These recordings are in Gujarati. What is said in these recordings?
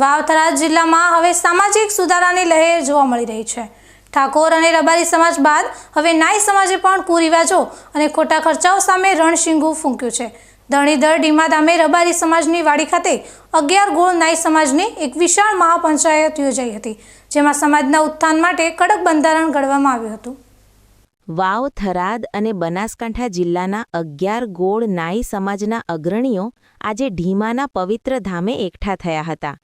વાવથરા જિલ્લામાં હવે સામાજિક સુધારાની લહેર જોવા મળી રહી છે. ઠાકોર અને રબારી સમાજ બાદ હવે નાઈ સમાજે પણ કુરિવાજો અને ખોટા ખર્ચાઓ સામે રણશીંગું ફૂંક્યું છે. ધણીધર ડીમાદામે રબારી સમાજની વાડી ખાતે અગિયાર ગોળ નાઈ સમાજની એક વિશાળ મહાપંચાયત યોજાઈ હતી, જેમાં સમાજના ઉત્થાન માટે કડક બંધારણ ઘડવામાં આવ્યું હતું. વાવ થરાદ અને બનાસકાંઠા જિલ્લાના અગિયાર ગોળ નાઈ સમાજના અગ્રણીઓ આજે ઢીમાના પવિત્ર ધામે એકઠા થયા હતા.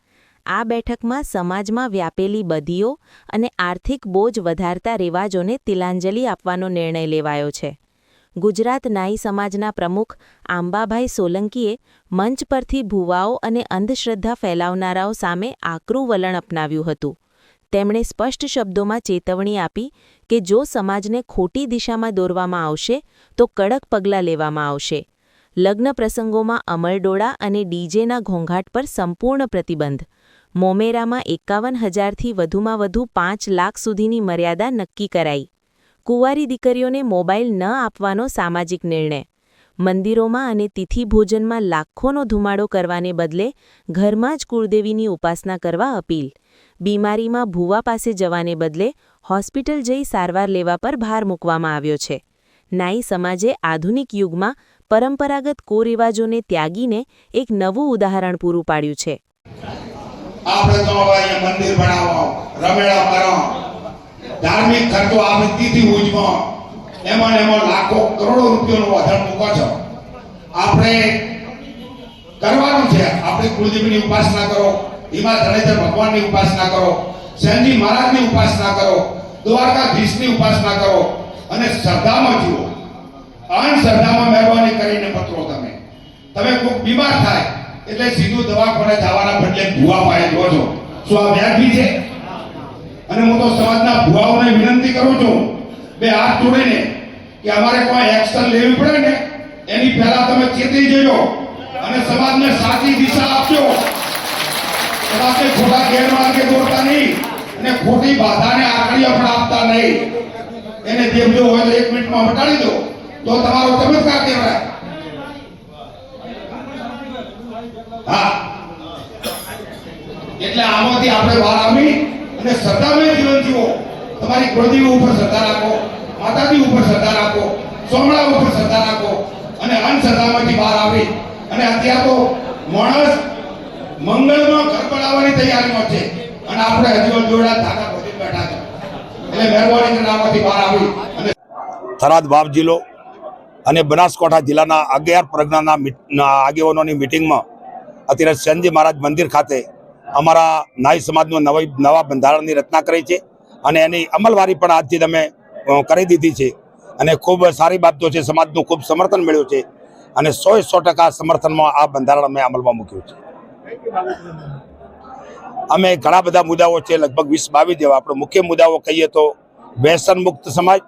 આ બેઠકમાં સમાજમાં વ્યાપેલી બદીઓ અને આર્થિક બોજ વધારતા રિવાજોને તિલાંજલિ આપવાનો નિર્ણય લેવાયો છે. ગુજરાત નાઈ સમાજના પ્રમુખ આંબાભાઈ સોલંકીએ મંચ પરથી ભૂવાઓ અને અંધશ્રદ્ધા ફેલાવનારાઓ સામે આકરું વલણ અપનાવ્યું હતું. તેમણે સ્પષ્ટ શબ્દોમાં ચેતવણી આપી કે જો સમાજને ખોટી દિશામાં દોરવામાં આવશે, તો કડક પગલાં લેવામાં આવશે. લગ્ન પ્રસંગોમાં અમરડોળા અને ડીજેના ઘોંઘાટ પર સંપૂર્ણ પ્રતિબંધ મોમેરામાં એકાવન હજારથી વધુમાં વધુ પાંચ લાખ સુધીની મર્યાદા નક્કી કરાઈ. કુંવારી દીકરીઓને મોબાઈલ ન આપવાનો સામાજિક નિર્ણય. મંદિરોમાં અને તિથિ ભોજનમાં લાખોનો ધુમાડો કરવાને બદલે ઘરમાં જ કુળદેવીની ઉપાસના કરવા અપીલ. બીમારીમાં ભૂવા પાસે જવાને બદલે હોસ્પિટલ જઈ સારવાર લેવા પર ભાર મૂકવામાં આવ્યો છે. નાઈ સમાજે આધુનિક યુગમાં પરંપરાગત કુરિવાજોને ત્યાગીને એક નવું ઉદાહરણ પૂરું પાડ્યું છે. આપણે તો હવે અહીંયા મંદિર બનાવો રમેડા કરો ધાર્મિક ખર્ચો આપણે તીથી ઉજવો. એમાં એમાં લાખો કરોડો રૂપિયાનું વધારે મૂકો છો. આપણે કરવાનું છે. આપણે કુલદેવીની ઉપાસના કરો. હિમા ધણેધર ભગવાનની ઉપાસના કરો. શેનજી મહારાજની ઉપાસના કરો. દ્વારકાધીશની ઉપાસના કરો. અને શ્રદ્ધામાં જુઓ. અન શ્રદ્ધામાં મહેરબાની કરીને પત્રો તમે. તમે ખૂબ બીમાર થાય એટલે સીધું દવાખાને જવાના બદલે ભૂવા પાસે જો છો. શું આ વ્યાજબી છે? અને હું તો સમાજના ભૂવાઓને વિનંતી કરું છું, બે હાથ જોડીને, કે અમારે કોઈ એક્શન લેવી પડે ને, એની પહેલા તમે ચેતી જજો અને સમાજને સાચી દિશા આપજો. સમાજને ખોટા ગેરમાર્ગે દોરતા નહીં અને ખોટી બાધાને આકડીઓ પણ આપતા નહીં. એને જેમ જો હોય તો એક મિનિટમાં હટાડી દો. તો તમારો ચમત્કાર કહેવાય. એટલે આમાંથી આપણે વાર આવી અને સત્તામય જીવન જીવો. તમારી કુળદેવી ઉપર શ્રદ્ધા રાખો, માતાજી ઉપર શ્રદ્ધા રાખો સોમણા ઉપર શ્રદ્ધા રાખો અને અંધશ્રદ્ધામાંથી બહાર આવી. અને અત્યારે તો માણસ મંગળમાં કરપડાવવાની તૈયારીમાં છે. અને આપણે હજી જોડા ધાગા બધી બેઠા છે. એટલે મહેરબાની કરીને આમાંથી બહાર આવી. અને થરાદ બાપ જિલ્લો અને બનાસકાંઠા જિલ્લાના અગિયાર પ્રજ્ઞાના આગેવાનોની મિટિંગમાં અત્યારે શનજી મહારાજ મંદિર ખાતે અમારા નાઈ સમાજનું નવી નવા બંધારણની રચના કરી છે અને એની અમલવારી પણ આજથી તમે કરી દીધી છે. અને ખૂબ સારી બાબતો છે. સમાજનું ખૂબ સમર્થન મળ્યું છે અને સો સો ટકા સમર્થનમાં આ બંધારણ અમે અમલમાં મૂક્યું છે. અમે ઘણા બધા મુદ્દાઓ છે, લગભગ વીસ બાવીસ જેવા. આપણે મુખ્ય મુદ્દાઓ કહીએ તો વ્યસન મુક્ત સમાજ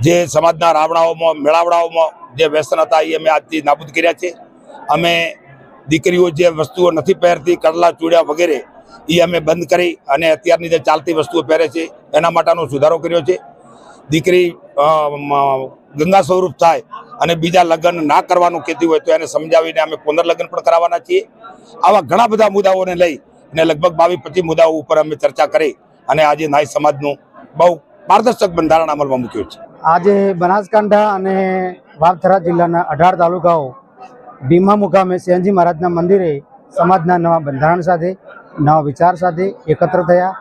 જે સમાજના રાવણાઓમાં, મેળાવડાઓમાં જે વ્યસન હતા, એ અમે આજથી નાબૂદ કર્યા છે. અમે દીકરીઓ જે વસ્તુઓ નથી પહેરતી, કડલા ચૂડ્યા વગેરે, એ અમે બંધ કરી અને અત્યારની જે ચાલતી વસ્તુઓ પહેરે છે, એના માટેનો સુધારો કર્યો છે. દીકરી ગંગા સ્વરૂપ થાય અને બીજા લગ્ન ના કરવાનું કહેતી હોય તો એને સમજાવીને અમે પુનર્લગ્ન પણ કરાવવાના છીએ. આવા ઘણા બધા મુદ્દાઓને લઈ અને લગભગ બાવીસ પચીસ મુદ્દાઓ ઉપર અમે ચર્ચા કરી અને આજે નાઈ સમાજનું બહુ પારદર્શક બંધારણ અમલમાં મૂક્યું છે. આજે બનાસકાંઠા અને વાવથરા જિલ્લાના અઢાર તાલુકાઓ ભીમા મુકામે સેનજી મહારાજના મંદિરે સમાજના નવા બંધારણ સાથે, નવા વિચાર સાથે એકત્ર થયા.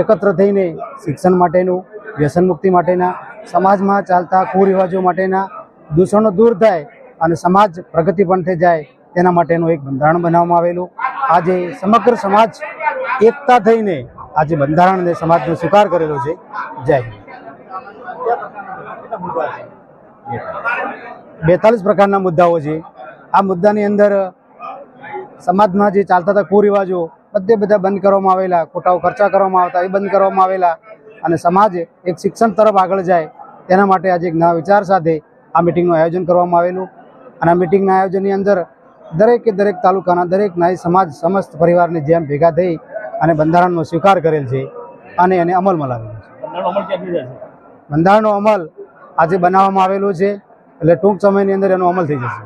એકત્ર થઈને શિક્ષણ માટેનું, વ્યસન મુક્તિ માટેના, સમાજમાં ચાલતા કુરિવાજો માટેના દૂષણો દૂર થાય અને સમાજ પ્રગતિ પણ થઈ જાય તેના માટેનું એક બંધારણ બનાવવામાં આવેલું. આજે સમગ્ર સમાજ એકતા થઈને આજે બંધારણને સમાજનો સ્વીકાર કરેલો છે. જય બેતાલીસ પ્રકારના મુદ્દાઓ છે. આ મુદ્દાની અંદર સમાજમાં જે ચાલતા હતા કુરિવાજો બધે બધા બંધ કરવામાં આવેલા ખોટાઓ ખર્ચા કરવામાં આવતા એ બંધ કરવામાં આવેલા અને સમાજ એક શિક્ષણ તરફ આગળ જાય તેના માટે આજે એક નવા વિચાર સાથે આ મિટિંગનું આયોજન કરવામાં આવેલું. અને આ મિટિંગના આયોજનની અંદર દરેકે દરેક તાલુકાના દરેક નાય સમાજ સમસ્ત પરિવારની જેમ ભેગા થઈ અને બંધારણનો સ્વીકાર કરેલ છે અને એને અમલમાં લાવેલો છે. બંધારણનો અમલ આજે બનાવવામાં આવેલું છે. એટલે ટૂંક સમયની અંદર એનો અમલ થઈ જશે.